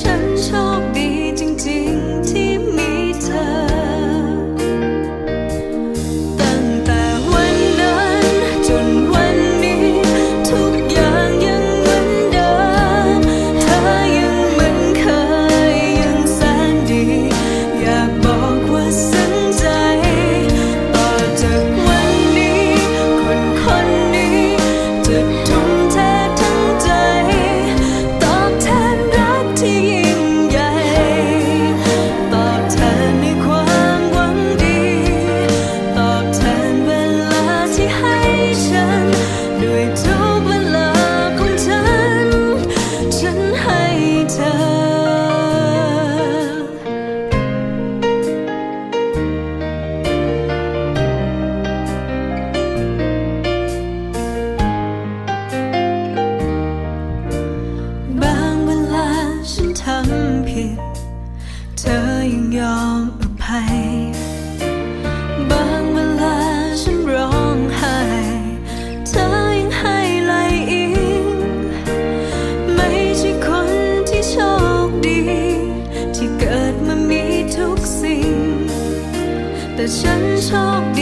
แต่ ฉันทำผิด เธอยังยอมอภัย บางเวลาฉันร้องไห้ เธอยังให้ไหลอิงไม่ใช่คนที่โชคดี ที่เกิดมามีทุกสิ่ง แต่ฉันโชคดี